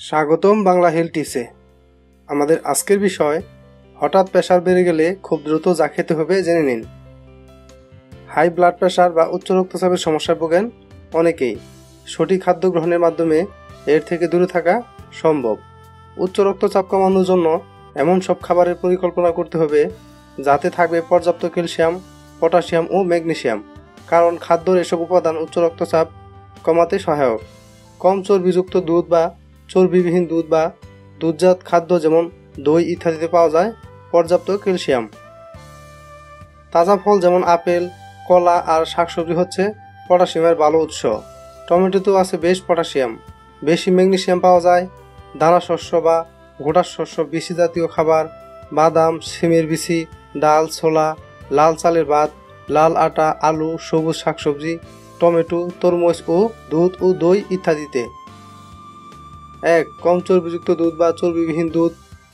স্বাগতম বাংলা হেলথ টিপসে আমাদের আজকের বিষয়, হঠাৎ প্রেশার বেড়ে গেলে খুব দ্রুত যা খেতে হবে জেনে নিন। হাই ব্লাড প্রেশার বা উচ্চ রক্তচাপের সমস্যায় ভোগেন অনেকেই। সঠিক খাদ্য গ্রহণের মাধ্যমে এর থেকে দূরে থাকা সম্ভব। উচ্চ রক্তচাপ কমানোর জন্য এমন সব খাবারের পরিকল্পনা করতে হবে যাতে থাকবে পর্যাপ্ত ক্যালসিয়াম, পটাশিয়াম ও ম্যাগনেশিয়াম, কারণ খাদ্যর এসব উপাদান উচ্চ রক্তচাপ কমাতে সহায়ক। কম চর্বিযুক্ত দুধ বা চর্বিবিহীন দুধ বা দুধজাত খাদ্য যেমন দই ইত্যাদিতে পাওয়া যায়, পর্যাপ্ত ক্যালসিয়াম। তাজা ফল যেমন আপেল, কলা আর শাকসবজি হচ্ছে পটাশিয়ামের ভালো উৎস। টমেটোতেও আছে বেশ পটাশিয়াম। বেশি ম্যাগনেশিয়াম পাওয়া যায়, দানা শস্য বা গোটা শস্য বিসি জাতীয় খাবার, বাদাম, সিমের বিচি, ডাল, ছোলা, লাল চালের ভাত, লাল আটা, আলু, সবুজ শাকসবজি, টমেটো, তরমুজ ও দুধ ও দই ইত্যাদিতে। এক কম চর্বিযুক্ত দুধ বা চর্বিবিহীন দুধ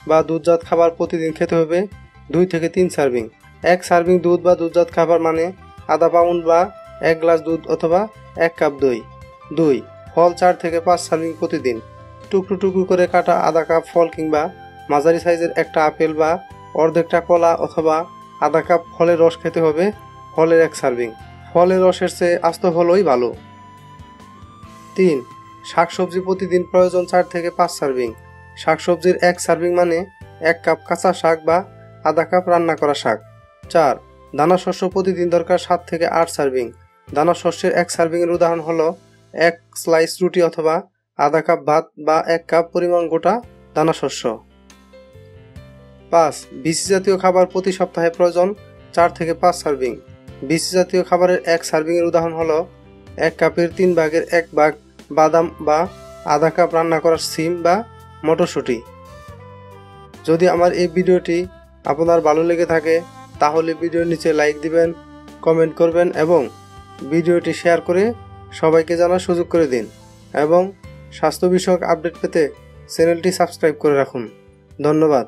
বা দুধজাত খাবার প্রতিদিন খেতে হবে। দুই থেকে তিন সার্ভিং। এক সার্ভিং দুধ বা দুধজাত খাবার মানে আধা পাউন্ড বা এক গ্লাস দুধ অথবা এক কাপ দই। দুই, ফল চার থেকে পাঁচ সার্ভিং প্রতিদিন। টুকরো টুকরো করে কাটা আধা কাপ ফল কিংবা মাঝারি সাইজের একটা আপেল বা অর্ধেকটা কলা অথবা আধা কাপ ফলের রস খেতে হবে, ফলের এক সার্ভিং। ফলের রসের চেয়ে আস্ত ফলই ভালো। তিন শাকসবজি প্রতিদিন প্রয়োজন চার থেকে পাঁচ সার্ভিং। শাকসবজির এক সার্ভিং মানে এক কাপ কাঁচা শাক বা আধা কাপ রান্না করা শাক। চার, দানা শস্য প্রতিদিন দরকার সাত থেকে আট সার্ভিং। দানা শস্যের এক সার্ভিংয়ের উদাহরণ হলো এক স্লাইস রুটি অথবা আধা কাপ ভাত বা এক কাপ পরিমাণ গোটা দানা শস্য। পাঁচ বিসি জাতীয় খাবার প্রতি সপ্তাহে প্রয়োজন চার থেকে পাঁচ সার্ভিং। বিসি জাতীয় খাবারের এক সার্ভিংয়ের উদাহরণ হলো এক কাপের তিন ভাগের এক ভাগ বাদাম বা আধা কাপ রান্না করা সিম বা মটরশুঁটি। যদি আমার এই ভিডিওটি আপনার ভালো লেগে থাকে, তাহলে ভিডিওর নিচে লাইক দিবেন কমেন্ট করবেন এবং ভিডিওটি শেয়ার করে সবাইকে জানার সুযোগ করে দিন এবং স্বাস্থ্য বিষয়ক আপডেট পেতে চ্যানেলটি সাবস্ক্রাইব করে রাখুন। ধন্যবাদ।